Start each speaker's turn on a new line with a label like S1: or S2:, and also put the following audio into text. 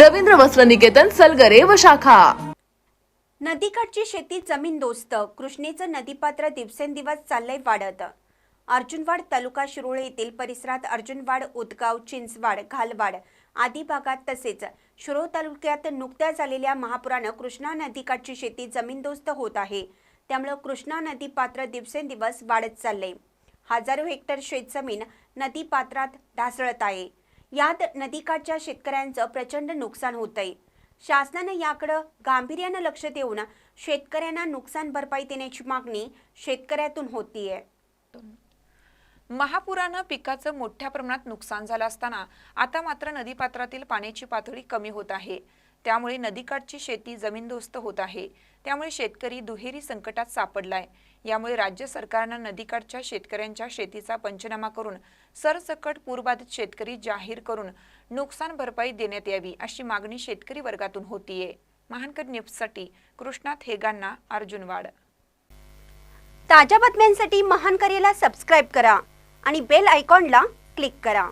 S1: रवींद्र वस्त्र निकेतन सलगरे व शाखा.
S2: नदीकाठची शेती जमीन दोस्त. कृष्णेचं नदीपात्र दिवसेंदिवस चाललंय वाढत. अर्जुनवाड तालुका शिरोळे येथील परिसरात अर्जुनवाड उदगाव चिंचवाड घालवाड आदी भागात तसेच शिरोळ तालुक्यात नुकत्याच आलेल्या महापुरानं कृष्णा नदीकाठची शेती जमीनदोस्त होत आहे. त्यामुळं कृष्णा नदी पात्र दिवसेंदिवस वाढत चाललंय. हजारो हेक्टर शेतजमीन नदीपात्रात ढासळत आहे. यात नदीकाठच्या शेतकऱ्यांचं प्रचंड नुकसान होत आहे शासनानं याकडं गांभीर्यानं लक्ष देऊन शेतकऱ्यांना नुकसान भरपाई देण्याची मागणी शेतकऱ्यातून होतीये.
S3: महापुरानं पिकाचं मोठ्या प्रमाणात नुकसान झालं असताना आता मात्र नदीपात्रातील पाण्याची पातळी कमी होत आहे. त्यामुळे नदीकाठची शेती जमीनदोस्त होत आहे. त्यामुळे शेतकरी दुहेरी संकटात सापडलाय. यामुळे राज्य सरकारनं नदीकाठच्या शेतकऱ्यांच्या शेतीचा पंचनामा करून सरसकट पूरबाधित शेतकरी जाहीर करून नुकसान भरपाई देण्यात यावी अशी मागणी शेतकरी वर्गातून होतीये. महानकर न्यूजसाठी कृष्णात हेगांना अर्जुनवाड
S2: ताज्या बातम्यांसाठी महानकरेला सबस्क्राईब करा आणि बेल आयकॉनला क्लिक करा.